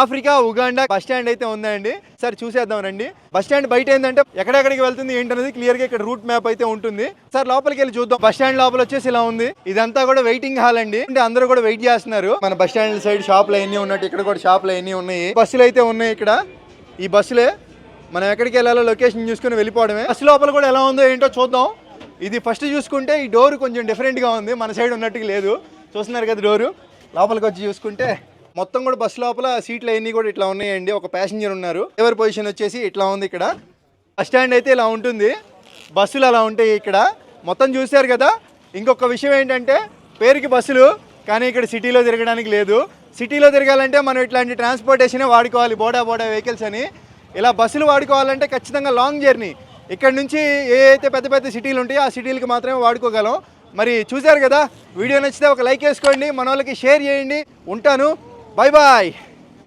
Africa Uganda bus stand అయితే ఉందండి. Sir చూసేద్దాం రండి. బస్ స్టాండ్ బయట ఏంటంటే ఎక్కడెక్కడికి వెళ్తుంది ఏంటనేది క్లియర్గా ఇక్కడ రూట్ మ్యాప్ అయితే ఉంటుంది. సార్ లోపలికి వెళ్ళి చూద్దాం. బస్ స్టాండ్ లోపల వచ్చేసి ఇలా ఉంది. ఇదంతా కూడా వెయిటింగ్ హాల్ అండి. అంటే అందరూ కూడా వెయిట్ చేస్తున్నారు. మన బస్ స్టాండ్ సైడ్ షాపులు అన్ని ఉన్నట్టు ఇక్కడ కూడా షాపులు అన్ని ఉన్నాయి. బస్సులు అయితే ఉన్నాయి ఇక్కడ. ఈ బస్సులే మనం ఎక్కడికి వెళ్ళాలో లొకేషన్ చూసుకుని వెళ్ళిపోవడమే. బస్సు లోపల కూడా ఎలా ఉందో ఏంటో చూద్దాం. ఇది ఫస్ట్ చూసుకుంటే ఈ డోర్ కొంచెం డిఫరెంట్గా ఉంది. మన సైడ్ ఉన్నట్టుగా లేదు. చూస్తున్నారు కదా డోరు లోపలికి వచ్చి చూసుకుంటే మొత్తం కూడా బస్సు లోపల సీట్లు అన్నీ కూడా ఇట్లా ఉన్నాయండి. ఒక ప్యాసింజర్ ఉన్నారు. ఎవరి పొజిషన్ వచ్చేసి ఇట్లా ఉంది ఇక్కడ. బస్ స్టాండ్ అయితే ఇలా ఉంటుంది. బస్సులు అలా ఉంటాయి ఇక్కడ. మొత్తం చూశారు కదా? ఇంకొక విషయం ఏంటంటే పేరుకి బస్సులు కానీ ఇక్కడ సిటీలో తిరగడానికి లేదు. సిటీలో తిరగాలంటే మనం ఇట్లాంటి ట్రాన్స్పోర్టేషన్ వాడుకోవాలి. బోడా బోడా వెహికల్స్ అని. ఇలా బస్సులు వాడుకోవాలంటే ఖచ్చితంగా లాంగ్ జర్నీ ఇక్కడ నుంచి ఏ అయితే పెద్ద పెద్ద సిటీలు ఉంటాయో ఆ సిటీలకి మాత్రమే వాడుకోగలం. మరి చూశారు కదా? వీడియో నచ్చితే ఒక లైక్ వేసుకోండి. మన వాళ్ళకి షేర్ చేయండి. ఉంటాను. Bye bye